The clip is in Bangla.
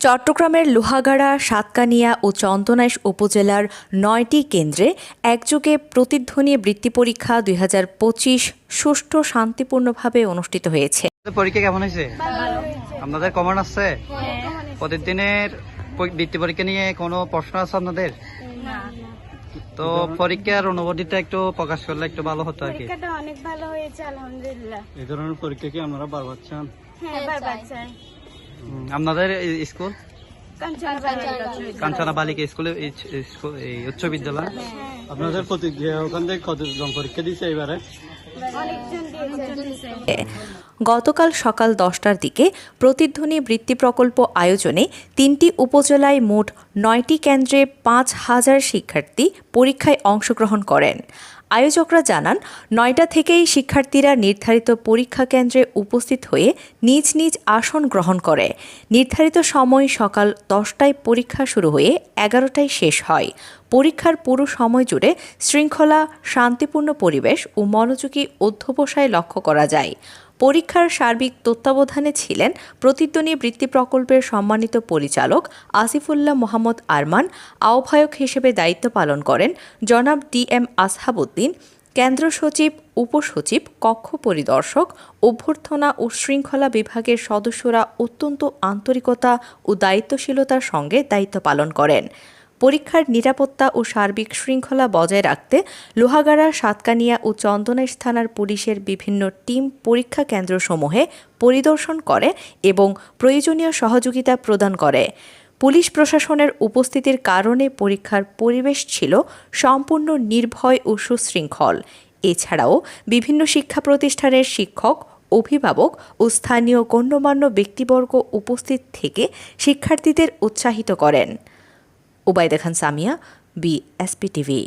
চট্টগ্রামের লোহাগাড়া সাতকানিয়া ও চন্দনাইশ উপজেলার নয়টি কেন্দ্রে একযোগে প্রতিধ্বনি বৃত্তি পরীক্ষা দুই হাজার পঁচিশ সুষ্ঠু শান্তিপূর্ণভাবে অনুষ্ঠিত হয়েছে। পরীক্ষা কেমন হয়েছে? আপনাদের কমন আসছে প্রতিদিনের বৃত্তি পরীক্ষা নিয়ে কোনো প্রশ্ন আছে আপনাদের? তো পরীক্ষার অনুভূতিটা একটু প্রকাশ করলে একটু ভালো হতো আর কি। অনেক ভালো হয়েছে আলহামদুলিল্লাহ। এই ধরনের পরীক্ষা কি আপনারা বারবার চান? হ্যাঁ বারবার চাই। আপনাদের স্কুল? কাঞ্চনা বালিকা স্কুলে এই ছ- এই স্কুল- এই উচ্চ বিদ্যালয়? আপনাদের প্রতিক্রিয়া ওখান থেকে কতজন পরীক্ষা দিচ্ছে এবারে? গতকাল সকাল দশটার দিকে প্রতিধ্বনি বৃত্তি প্রকল্প আয়োজনে তিনটি উপজেলায় মোট নয়টি কেন্দ্রে পাঁচ হাজার শিক্ষার্থী পরীক্ষায় অংশগ্রহণ করেন। আয়োজকরা জানান, নয়টা থেকেই শিক্ষার্থীরা নির্ধারিত পরীক্ষা কেন্দ্রে উপস্থিত হয়ে নিজ নিজ আসন গ্রহণ করে। নির্ধারিত সময় সকাল দশটায় পরীক্ষা শুরু হয়ে এগারোটায় শেষ হয়। পরীক্ষার পুরো সময় জুড়ে শৃঙ্খলা, শান্তিপূর্ণ পরিবেশ ও মনোযোগী অধ্যবসায় লক্ষ্য করা যায়। পরীক্ষার সার্বিক তত্ত্বাবধানে ছিলেন প্রতিদ্বন্দ্বী বৃত্তি প্রকল্পের সম্মানিত পরিচালক আসিফুল্লাহ মোহাম্মদ আরমান, আহ্বায়ক হিসেবে দায়িত্ব পালন করেন জনাব ডি এম আসহাবুদ্দিন কেন্দ্র সচিব, উপসচিব, কক্ষ পরিদর্শক, অভ্যর্থনা ও শৃঙ্খলা বিভাগের সদস্যরা অত্যন্ত আন্তরিকতা ও দায়িত্বশীলতার সঙ্গে দায়িত্ব পালন করেন। পরীক্ষার নিরাপত্তা ও সার্বিক শৃঙ্খলা বজায় রাখতে লোহাগাড়া, সাতকানিয়া ও চন্দনাইশ থানার পুলিশের বিভিন্ন টিম পরীক্ষা কেন্দ্রসমূহে পরিদর্শন করে এবং প্রয়োজনীয় সহযোগিতা প্রদান করে। পুলিশ প্রশাসনের উপস্থিতির কারণে পরীক্ষার পরিবেশ ছিল সম্পূর্ণ নির্ভয় ও সুশৃঙ্খল। এছাড়াও বিভিন্ন শিক্ষা প্রতিষ্ঠানের শিক্ষক, অভিভাবক ও স্থানীয় গণ্যমান্য ব্যক্তিবর্গ উপস্থিত থেকে শিক্ষার্থীদের উৎসাহিত করেন। Obaida Khan Samia B SP TV.